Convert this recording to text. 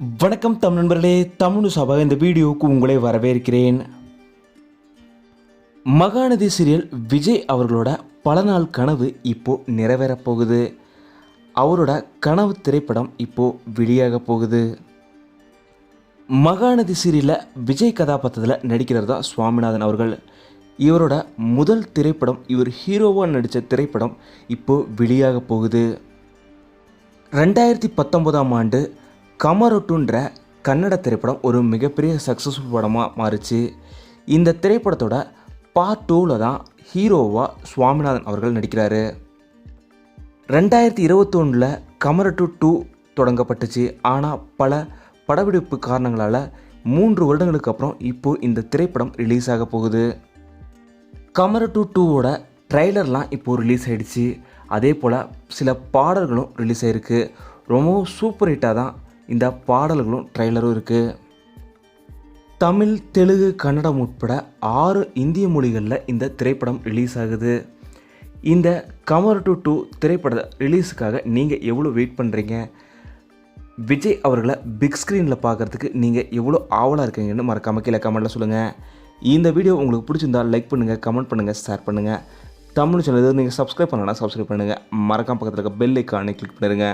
வணக்கம் தமிழ் நண்பர்களே தமிழ் சபா இந்த வீடியோவுக்கு உங்களை வரவேற்கிறேன். மகாநதி சீரியல் விஜய் அவர்களோட பல நாள் கனவு இப்போ நிறைவேறப் போகுது. அவரோட கனவு திரைப்படம் இப்போ வெளியாக போகுது. மகாநதி சீரியலில் விஜய் கதாபாத்திரத்தில் நடிக்கிறது தான் சுவாமிநாதன் அவர்கள். இவரோட முதல் திரைப்படம் இவர் ஹீரோவாக நடித்த திரைப்படம் இப்போ வெளியாக போகுது. ரெண்டாயிரத்தி பத்தொம்போதாம் ஆண்டு கமருட்டுன்ற கன்னட திரைப்படம் ஒரு மிகப்பெரிய சக்ஸஸ்ஃபுல் படமாக மாறுச்சு. இந்த திரைப்படத்தோட பார்ட் டூவில் தான் ஹீரோவாக சுவாமிநாதன் அவர்கள் நடிக்கிறாரு. ரெண்டாயிரத்தி இருபத்தொன்னில் கமரட்டு டூ தொடங்கப்பட்டுச்சு. ஆனால் பல படப்பிடிப்பு காரணங்களால் மூன்று வருடங்களுக்கு அப்புறம் இப்போது இந்த திரைப்படம் ரிலீஸ் ஆக போகுது. கமரட்டு டூவோட ட்ரைலர்லாம் இப்போது ரிலீஸ் ஆகிடுச்சு அதே போல் சில பாடல்களும் ரிலீஸ் ஆயிருக்கு. ரொம்பவும் சூப்பர் ஹிட்டாக தான் இந்த பாடல்களும் ட்ரெய்லரும் இருக்குது தமிழ் தெலுங்கு கன்னடம் உட்பட ஆறு இந்திய மொழிகளில் இந்த திரைப்படம் ரிலீஸ் ஆகுது. இந்த கமர் டு டூ திரைப்பட ரிலீஸுக்காக நீங்கள் எவ்வளோ வெயிட் பண்ணுறீங்க விஜய் அவர்களை பிக் ஸ்க்ரீனில் பார்க்குறதுக்கு நீங்கள் எவ்வளோ ஆவலாக இருக்கீங்கன்னு மறக்காமல் கீழே கமெண்ட்டில் சொல்லுங்கள் இந்த வீடியோ உங்களுக்கு பிடிச்சிருந்தா லைக் பண்ணுங்கள் கமெண்ட் பண்ணுங்கள் ஷேர் பண்ணுங்கள் தமிழ் சேனல் நீங்கள் சப்ஸ்கிரைப் பண்ணலாம் சப்ஸ்கிரைப் பண்ணுங்கள் மறக்காம பக்கத்தில் இருக்க பெல் ஐக்கானை கிளிக் பண்ணிடுங்க.